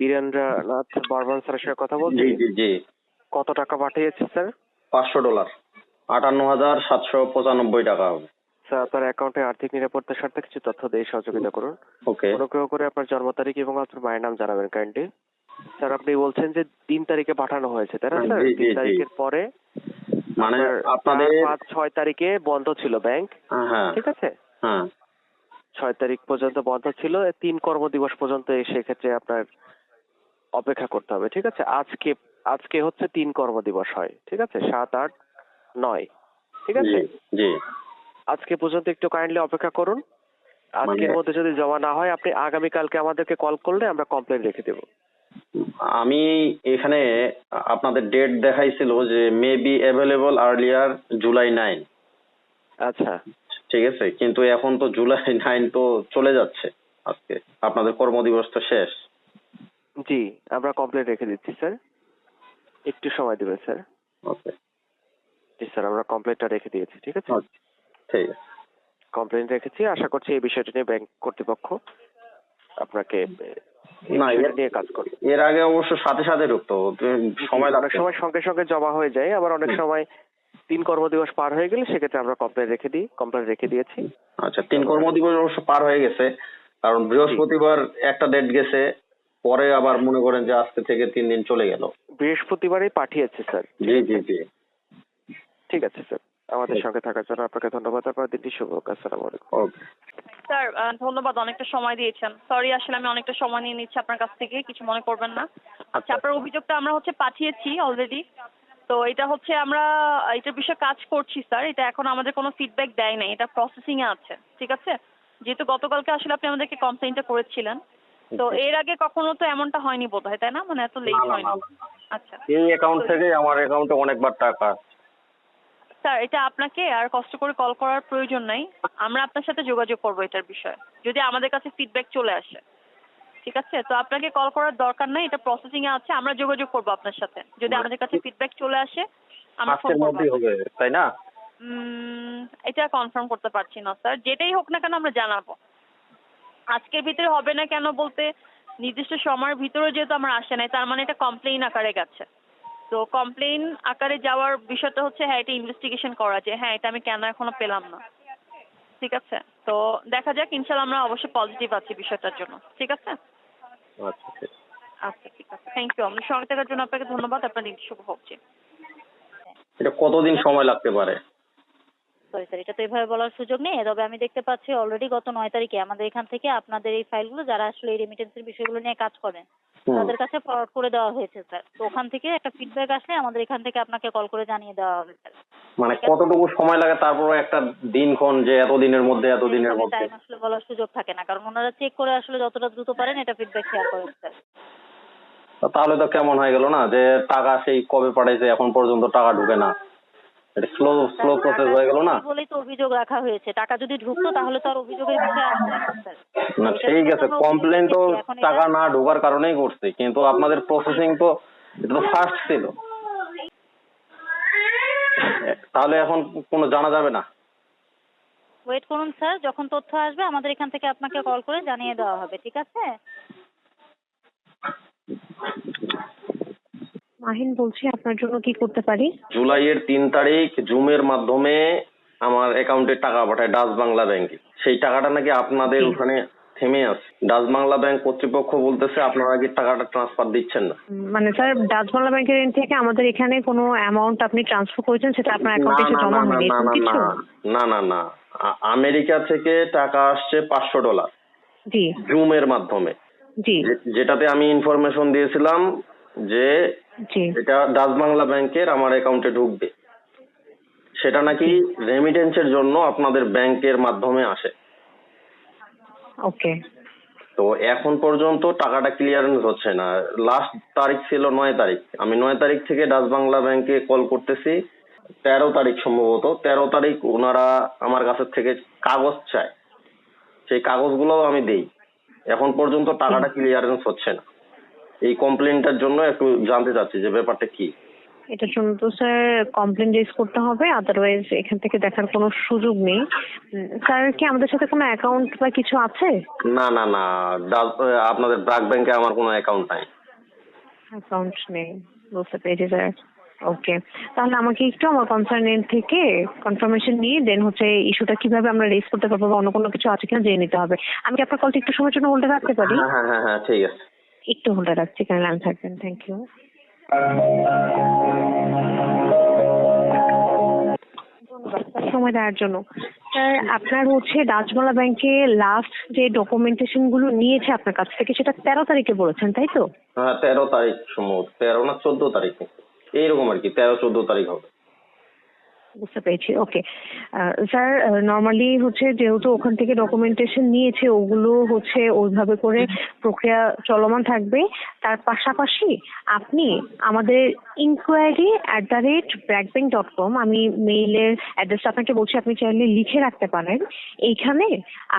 বীরেন্দ্রনাথ বর্মন স্যারের সঙ্গে কথা বলছি? জি জি জি। কত টাকা পাঠিয়েছে স্যার? পাঁচশো ডলার। আটান্ন হাজার সাতশো পঁচানব্বই টাকা হবে। স্যার আপনার অ্যাকাউন্টে আর্থিক নিরাপত্তার স্বার্থে কিছু তথ্য দিয়ে সহযোগিতা করুন। ওকে। অনুগ্রহ করে আপনার জন্ম তারিখ এবং আপনার মায়ের নাম জানাবেন কাইন্ডলি স্যার আপনি বলছেন যে তিন তারিখে পাঠানো হয়েছে তাই না স্যার? তিন তারিখের পরে মানে আপনাদের পাঁচ ছয় তারিখে বন্ধ ছিল ব্যাংক হ্যাঁ ঠিক আছে? হ্যাঁ। ছয় তারিখ পর্যন্ত বন্ধ ছিল তিন কর্মদিবস পর্যন্ত সেক্ষেত্রে আপনার অপেক্ষা করতে হবে ঠিক আছে? আজকে আজকে হচ্ছে তিন কর্মদিবস হয় ঠিক আছে? সাত আট নয় ঠিক আছে? জি আজকে পর্যন্ত একটু কাইন্ডলি অপেক্ষা করুন। আজকের মানে- মধ্যে যদি জমা না হয় আপনি আগামীকালকে আমাদেরকে কল করলে আমরা কমপ্লেন রেখে দেবো। আমি এখানে আপনাদের ডেট দেখাইছিল যে may be available earlier July nine আচ্ছা। ঠিক আছে? কিন্তু এখন তো জুলাই নাইন তো চলে যাচ্ছে আজকে। আপনাদের কর্মদিবস তো শেষ। জি আমরা কমপ্লেন রেখে দিচ্ছি স্যার একটু সময় দেবেন স্যার ওকে জি স্যার আমরা কমপ্লেনটা রেখে দিয়েছি ঠিক আছে? ঠিক আছে কমপ্লেন রেখেছি আশা করছি এই বিষয়টা নিয়ে ব্যাংক কর্তৃপক্ষ আপনাকে না, এর- নিয়ে কাজ করবে। এর আগে অবশ্য সাথে সাথে ঢুকতো সময় অনেক সময় সঙ্গে সঙ্গে জমা হয়ে যায় আবার অনেক সময় তিন কর্মদিবস পার হয়ে গেলে সেক্ষেত্রে আমরা কমপ্লেন রেখে দিই কমপ্লেন রেখে দিয়েছি। আচ্ছা তিন কর্মদিবস অবশ্য পার হয়ে গেছে কারণ বৃহস্পতিবার একটা ডেট গেছে পরে আবার মনে করেন যে আজকে থেকে তিন দিন চলে গেল। বৃহস্পতিবারই পাঠিয়েছে স্যার। জি জি জি। ঠিক আছে স্যার। আমাদের সঙ্গে থাকার জন্য আপনাকে ধন্যবাদ। আপনার দিনটি শুভ হোক। আসসালামু আলাইকুম। ওকে। স্যার ধন্যবাদ। অনেকটা সময় দিয়েছেন। সরি আসলে আমি অনেকটা সময় নিয়ে নিচ্ছি আপনার কাছ থেকে। কিছু মনে করবেন না। আচ্ছা। আপনার অভিযোগটা আমরা হচ্ছে পাঠিয়েছি অলরেডি তো এটা হচ্ছে আমরা এটার বিষয়ে কাজ করছি স্যার। এটা এখন আমাদের কোনো ফিডব্যাক দেয় নাই। এটা প্রসেসিং এ আছে। ঠিক আছে? যেহেতু গতকালকে আসলে আপনি আমাদেরকে কমপ্লেনটা করেছিলেন। তো এর আগে কখনো তো এমনটা হয়নি বোধ হয় তাই না? মানে এত লেট হয়নি। আচ্ছা। এই অ্যাকাউন্ট থেকে আমার অ্যাকাউন্টে অনেকবার টাকা স্যার এটা আপনাকে আর কষ্ট করে কল করার প্রয়োজন নাই। আমরা আপনার সাথে যোগাযোগ করব এটার বিষয়ে। যদি আমাদের কাছে ফিডব্যাক চলে আসে। ঠিক আছে? তো আপনাকে কল করার দরকার নাই এটা প্রসেসিং এ আছে আমরা যোগাযোগ করব আপনার সাথে। যদি আমাদের কাছে ফিডব্যাক চলে আসে আমরা ফোন করব তাই না? এটা কনফার্ম করতে পারছি না স্যার যেটাই হোক না কেন আমরা জানাব। আজকের ভিতরে হবে না কেন বলতে নির্দিষ্ট সময়ের ভিতরে যেহেতু আমার আসে নাই তার মানে এটা কমপ্লেইন আকারে গেছে। তো কমপ্লেইন আকারে যাওয়ার বিষয়টা হচ্ছে হ্যাঁ এটা ইনভেস্টিগেশন করা যে হ্যাঁ এটা আমি কেন এখনও পেলাম না। ঠিক আছে? তো দেখা যাক ইনশাল্লাহ আমরা অবশ্যই পজিটিভ আছি বিষয়টার জন্য। ঠিক আছে? আচ্ছা ঠিক আছে। থ্যাংক ইউ আমাদের সঙ্গে থাকার জন্য আপনাকে ধন্যবাদ। আপনার দিন শুভ হোক। এটা কতদিন সময় লাগতে পারে? সরি স্যার এটা তো এভাবে বলার সুযোগ নেই। তবে আমি দেখতে পাচ্ছি অলরেডি গত নয় তারিখে আমাদের এখান থেকে আপনাদের এই ফাইলগুলো যারা আসলে এই রেমিটেন্সের বিষয়গুলো নিয়ে কাজ করেন তাদের কাছে ফরওয়ার্ড করে দেওয়া হয়েছে স্যার তো ওখান থেকে একটা ফিডব্যাক আসলে আমাদের এখান থেকে আপনাকে কল করে জানিয়ে দেওয়া হবে স্যার মানে কতটুকু সময় লাগে তারপরে একটা দিনক্ষণ যে এত দিনের মধ্যে এত দিনের মধ্যে? টাইম আসলে বলার সুযোগ থাকে না কারণ ওনারা চেক করে আসলে যতটা দ্রুত পারেন এটা ফিডব্যাক শেয়ার করেন স্যার তাহলে তো কেমন হয়ে গেল না যে টাকা সেই কবে পাঠাইছে এখন পর্যন্ত টাকা ঢুকে না। এটা স্লো স্লো প্রসেস হয়ে গেল না? বলেই তো অভিযোগ রাখা হয়েছে। টাকা যদি ঢুকতো তাহলে তো আর অভিযোগের বিষয় আসতো না স্যার না ঠিক আছে কমপ্লেন তো টাকা না ঢোকার কারণেই করছে কিন্তু আপনাদের প্রসেসিং তো এটা তো ফার্স্ট ছিল। তাহলে এখন কোনো জানা যাবে না? ওয়েট করুন স্যার যখন তথ্য আসবে আমাদের এখান থেকে আপনাকে কল করে জানিয়ে দেওয়া হবে ঠিক আছে? মাহিন বলছি আপনার জন্য কি করতে পারি জুলাইয়ের তিন তারিখ জুমের মাধ্যমে আমার অ্যাকাউন্টে টাকা পাঠায় ডাচ বাংলা ব্যাংকে সেই টাকাটা নাকি আপনাদের ওখানে থেমে আছে ডাচ বাংলা ব্যাংক কর্তৃপক্ষ বলতেছে আপনারা কি টাকাটা ট্রান্সফার দিচ্ছেন না মানে স্যার ডাচ বাংলা ব্যাংকের এন্ড থেকে আমাদের এখানে কোনো অ্যামাউন্ট আপনি ট্রান্সফার করেছেন সেটা আপনার অ্যাকাউন্টে এসে না জমা হয়নি কিছু না না না না আমেরিকা থেকে টাকা আসছে পাঁচশো ডলার জি জুমের মাধ্যমে জি যেটাতে আমি ইনফরমেশন দিয়েছিলাম যে এটা ডাচ বাংলা ব্যাংকের আমার অ্যাকাউন্টে ঢুকবে। সেটা নাকি রেমিটেন্সের জন্য আপনাদের ব্যাংকের মাধ্যমে আসে। ওকে। তো এখন পর্যন্ত টাকাটা ক্লিয়ারেন্স হচ্ছে না। লাস্ট তারিখ ছিল নয় তারিখ। আমি নয় তারিখ থেকে ডাচ বাংলা ব্যাংকে কল করতেছি। তেরো তারিখ সম্ভবত। তেরো তারিখ ওনারা আমার কাছ থেকে কাগজ চায়। সেই কাগজগুলোও আমি দেই। এখন পর্যন্ত টাকাটা ক্লিয়ারেন্স হচ্ছে না। এই কমপ্লেনটার জন্য একটু জানতে চাচ্ছি যে ব্যাপারটা কি? এটার জন্য তো স্যার কমপ্লেন রেজ করতে হবে আদারওয়াইজ এখান থেকে দেখার কোনো সুযোগ নেই। স্যার কি আমাদের সাথে কোনো অ্যাকাউন্ট বা কিছু আছে? না না না আপনাদের ব্রাক ব্যাংকে আমার কোনো অ্যাকাউন্ট নাই। অ্যাকাউন্ট নেই বুঝতে পেরেছি স্যার। ওকে তাহলে আমাকে একটু আমার কনসার্ন থেকে কনফার্মেশন নিয়ে দেন হচ্ছে ইস্যুটা কীভাবে আমরা রেজ করতে পারব বা অন্য কোনো কিছু আছে কিনা জেনে নিতে হবে। আমি কি আপনার কলটা একটু সময়ের জন্য হোল্ডে রাখতে পারি? হ্যাঁ হ্যাঁ হ্যাঁ হ্যাঁ ঠিক আছে। একটু হোল্ডে রাখছি কেন লাইন থাকবেন থ্যাংক ইউ সময় দেওয়ার জন্য। স্যার, আপনার হচ্ছে ডাচবাংলা ব্যাংকে লাস্ট যে ডকুমেন্টেশনগুলো নিয়েছে আপনার কাছ থেকে, সেটা তেরো তারিখে বলেছেন, তাই তো? হ্যাঁ তেরো তারিখ সম্ভবত, তেরো না চোদ্দ তারিখ। এইরকম আর কি, তেরো চোদ্দ তারিখ হবে। বুঝতে পেরেছি ওকে স্যার নর্মালি হচ্ছে যেহেতু ওখান থেকে ডকুমেন্টেশন নিয়েছে, ওগুলো হচ্ছে ওইভাবে করে প্রক্রিয়া চলমান থাকবে। তার পাশাপাশি আপনি আমাদের inquiry at the rate BRAC Bank dot com আমি মেইলের অ্যাড্রেসটা আপনাকে বলছি, আপনি চাইলে লিখে রাখতে পারেন। এইখানে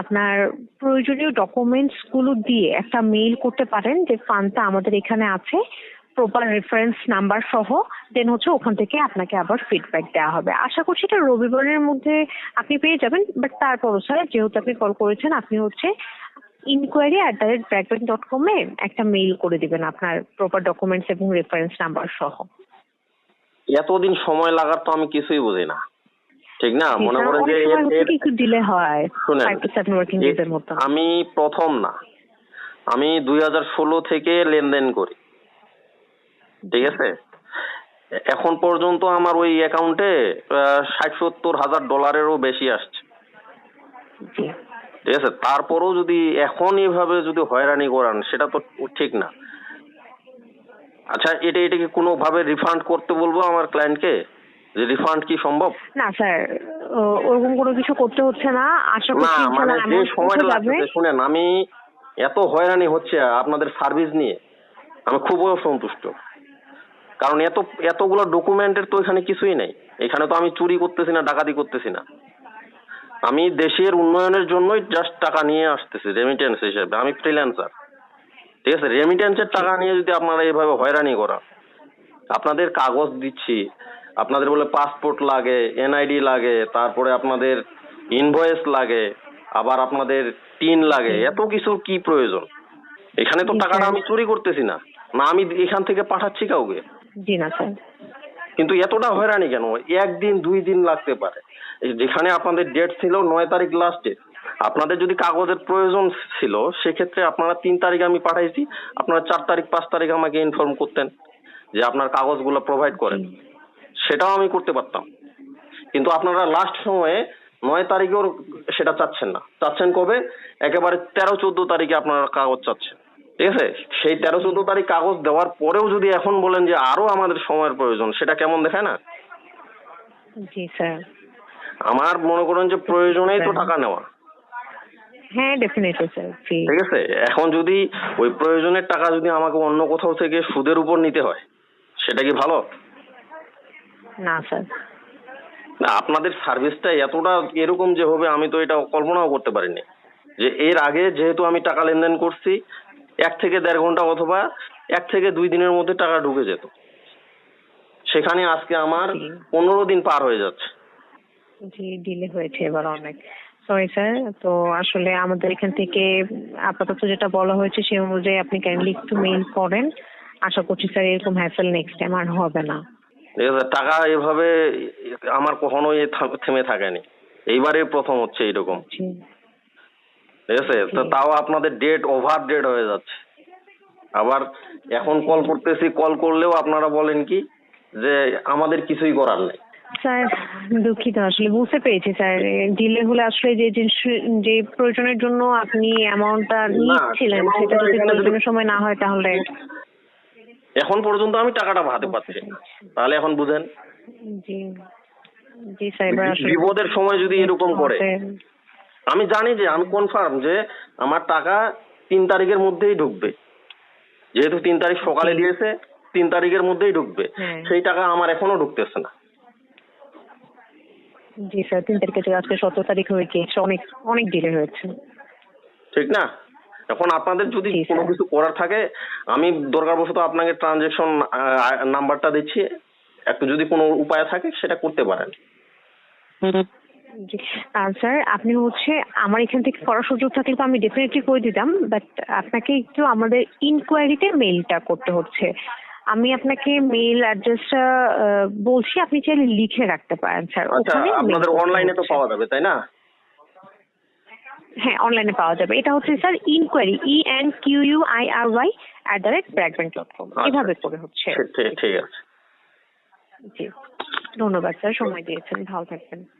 আপনার প্রয়োজনীয় ডকুমেন্টসগুলো দিয়ে একটা মেইল করতে পারেন যে ফান্ডটা আমাদের এখানে আছে। প্রপার রেফারেন্স নাম্বার সহ দেন হচ্ছে ওখান থেকে আপনাকে আবার ফিডব্যাক দেওয়া হবে। আশা করছি এটা রবিবারের মধ্যে আপনি পেয়ে যাবেন বাট তারপরও স্যার যেহেতু আপনি কল করেছেন আপনি হচ্ছে inquiry at the rate BRAC Bank dot কমে একটা মেইল করে দিবেন আপনার প্রপার ডকুমেন্টস এবং রেফারেন্স নাম্বার সহ। এতদিন সময় লাগার তো আমি কিছুই বুঝি না। ঠিক না? মনে করেন যে একটু ডিলে হয় আমি প্রথম না। আমি দুই হাজার ষোলো থেকে লেনদেন করি। ঠিক আছে? এখন পর্যন্ত আমার ওই অ্যাকাউন্টে ষাট সত্তর হাজার ডলারেরও বেশি আসছে। ঠিক আছে? তারপরেও যদি এখন এভাবে যদি হয়রানি করান সেটা তো ঠিক না। আচ্ছা এটা এটাকে কোনোভাবে রিফান্ড করতে বলব আমার ক্লায়েন্টকে যে রিফান্ড কি সম্ভব? না স্যার ওরকম কোনো কিছু করতে হচ্ছে না। আশা না মানে যে সময়টা লাগছে শুনেন আমি এত হয়রানি হচ্ছে আপনাদের সার্ভিস নিয়ে। আমি খুব অসন্তুষ্ট। কারণ এত এতগুলো ডকুমেন্টের তো এখানে কিছুই নেই। এখানে তো আমি চুরি করতেছি না ডাকাতি করতেছি না। আমি দেশের উন্নয়নের জন্যই জাস্ট টাকা নিয়ে আসতেছি রেমিটেন্স হিসেবে। আমি ফ্রিল্যান্সার ঠিক আছে? রেমিটেন্সের টাকা নিয়ে যদি আপনারা এইভাবে হয়রানি করা আপনাদের কাগজ দিচ্ছি আপনাদের বলে পাসপোর্ট লাগে এনআইডি লাগে তারপরে আপনাদের ইনভয়েস লাগে আবার আপনাদের টিন লাগে এত কিছু কি প্রয়োজন? এখানে তো টাকাটা আমি চুরি করতেছি না। না আমি এখান থেকে পাঠাচ্ছি কাউকে। জি না কিন্তু এতটা হয়রানি কেন? একদিন, দুই দিন লাগতে পারে। যেখানে আপনাদের ডেট ছিল নয় তারিখ লাস্ট ডেট আপনাদের যদি কাগজের প্রয়োজন ছিল, সেক্ষেত্রে আপনারা তিন তারিখ আমি পাঠাইছি। আপনারা চার তারিখ, পাঁচ তারিখ আমাকে ইনফর্ম করতেন যে আপনার কাগজগুলো প্রোভাইড করেন। সেটাও আমি করতে পারতাম। কিন্তু আপনারা লাস্ট সময়ে নয় তারিখেও সেটা চাচ্ছেন না। চাচ্ছেন কবে? একেবারে তেরো, চোদ্দ তারিখে আপনারা কাগজ চাচ্ছেন। ঠিক আছে? সেই তেরো চোদ্দ তারিখ কাগজ দেওয়ার পরেও যদি এখন বলেন যে আরও আমাদের সময়ের প্রয়োজন সেটা কেমন দেখায় না? জি স্যার। আমার মনে করেন যে প্রয়োজনেই তো টাকা নেওয়া। হ্যাঁ ডেফিনেটলি স্যার ঠিক আছে? এখন যদি ওই প্রয়োজনের টাকা যদি আমাকে অন্য কোথাও থেকে সুদের উপর নিতে হয় সেটা কি ভালো? না স্যার। না আপনাদের সার্ভিসটা এতটা এরকম যে হবে আমি তো এটা কল্পনাও করতে পারিনি। যে এর আগে যেহেতু আমি টাকা লেনদেন করছি এক থেকে দেড় ঘণ্টা অথবা এক থেকে দুই দিনের মধ্যে টাকা ঢুকে যেত। সেখানে আজকে আমার পনেরো দিন পার হয়ে যাচ্ছে। জি ডিলে হয়েছে এবার অনেক। সরি স্যার তো আসলে আমাদের এখান থেকে আপাতত যেটা বলা হয়েছে সেই অনুযায়ী আপনি কাইন্ডলি একটু মেইল করেন। আশা করছি স্যার এরকম হ্যাসেল নেক্সট টাইম আর হবে না। টাকা এভাবে আমার কখনোই থেমে থাকেনি। এইবারে প্রথম হচ্ছে এইরকম। জি। ঠিক আছে? তো তাও আপনাদের ডেট ওভার ডেট হয়ে যাচ্ছে। আবার এখন কল করতেছি কল করলেও আপনারা বলেন কি? যে আমাদের কিছুই করার নেই। স্যার দুঃখিত আসলে বুঝতে পেরেছি স্যার। ডিলে হলে আসলে যে যে প্রয়োজনের জন্য আপনি অ্যামাউন্টটা নিচ্ছিলেন সেটা যদি প্রয়োজনের সময় না হয় তাহলে। এখন পর্যন্ত আমি টাকাটা হাতে পাচ্ছি তাহলে এখন বুঝেন। জি। জি স্যার বিপদের সময় যদি এরকম করে। আমি জানি যে আমি কনফার্ম যে আমার টাকা তিন তারিখের মধ্যেই ঢুকবে। যেহেতু তিন তারিখ সকালে দিয়েছে তিন তারিখের মধ্যেই ঢুকবে। সেই টাকা আমার এখনও ঢুকতেছে না। জি স্যার তিন তারিখে থেকে আজকে সতেরো তারিখ হয়ে গিয়েছে অনেক অনেক ডিলে হয়েছে। ঠিক না? এখন আপনাদের যদি কোনো কিছু করার থাকে আমি দরকারবশত আপনাকে ট্রানজেকশন নাম্বারটা দিচ্ছি। একটু যদি কোনো উপায় থাকে সেটা করতে পারেন। স্যার আপনি হচ্ছে আমার এখান থেকে করার সুযোগ থাকলে তো আমি ডেফিনেটলি করে দিতাম বাট আপনাকে একটু আমাদের ইনকোয়ারিতে মেইলটা করতে হচ্ছে। আমি আপনাকে মেইল অ্যাড্রেসটা বলছি আপনি চাইলে লিখে রাখতে পারেন স্যার আচ্ছা আপনাদের অনলাইনে তো পাওয়া যাবে তাই না? হ্যাঁ অনলাইনে পাওয়া যাবে। এটা হচ্ছে sir inquiry E N Q U I R Y at the rate BRAC Bank dot com. এভাবে করে হচ্ছে। ঠিক আছে। জি। ধন্যবাদ স্যার সময় দিয়েছেন। ভালো থাকবেন।